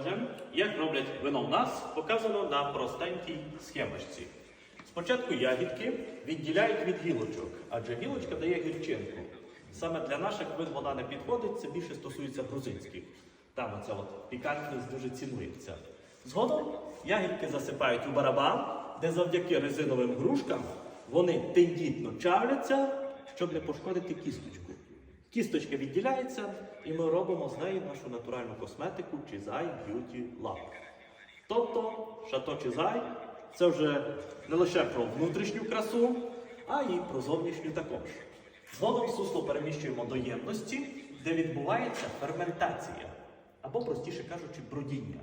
Отже, як роблять вино в нас, показано на простенькій схемочці. Спочатку ягідки відділяють від гілочок, адже гілочка дає гірчинку. Саме для наших вин вона не підходить, це більше стосується грузинських. Там оця от пікантність дуже цінується. Згодом ягідки засипають у барабан, де завдяки резиновим грушкам вони тендітно чавляться, щоб не пошкодити кісточку. Кісточка відділяється, і ми робимо з неї нашу натуральну косметику Чизай Beauty Lab. Тобто, шато Чизай це вже не лише про внутрішню красу, а й про зовнішню також. Згодом сусло переміщуємо до ємності, де відбувається ферментація, або, простіше кажучи, бродіння.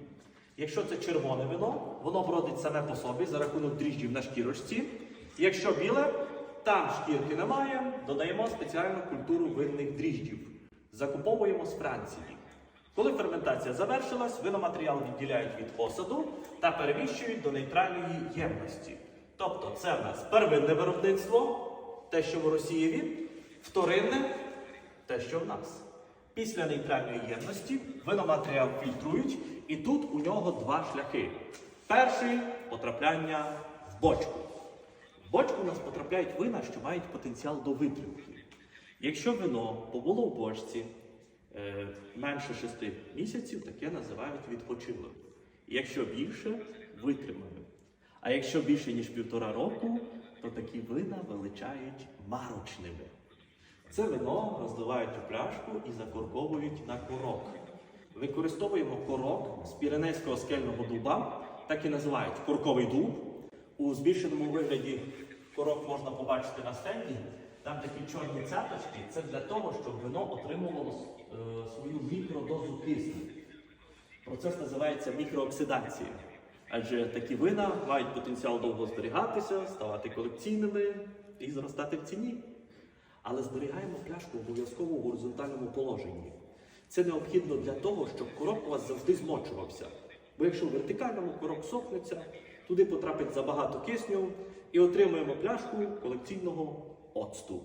Якщо це червоне вино, воно бродить саме по собі за рахунок дріжджів на шкірочці. Якщо біле, там шкірки немає, додаємо спеціальну культуру винних дріжджів. Закуповуємо з Франції. Коли ферментація завершилась, виноматеріал відділяють від осаду та переміщують до нейтральної ємності. Тобто це в нас первинне виробництво, те, що в Росієві, вторинне, те, що в нас. Після нейтральної ємності виноматеріал фільтрують, і тут у нього два шляхи. Перший потрапляння в бочку. Бочку у нас потрапляють вина, що мають потенціал до витримки. Якщо вино побуло в бочці е, менше 6 місяців, таке називають відпочилим. Якщо більше витриманим. А якщо більше ніж півтора року, то такі вина величають марочними. Це вино розливають у пляшку і закорковують на корок. Використовуємо корок з піренейського скельного дуба, так і називають корковий дуб. У збільшеному вигляді корок можна побачити на стенді. Там такі чорні цяточки. Це для того, щоб вино отримувало е, свою мікродозу кисню. Процес називається мікрооксидація. Адже такі вина мають потенціал довго зберігатися, ставати колекційними і зростати в ціні. Але зберігаємо пляшку обов'язково у горизонтальному положенні. Це необхідно для того, щоб корок у вас завжди змочувався. Бо якщо в вертикальному корок сохнеться, туди потрапить забагато кисню і отримуємо пляшку колекційного оцту.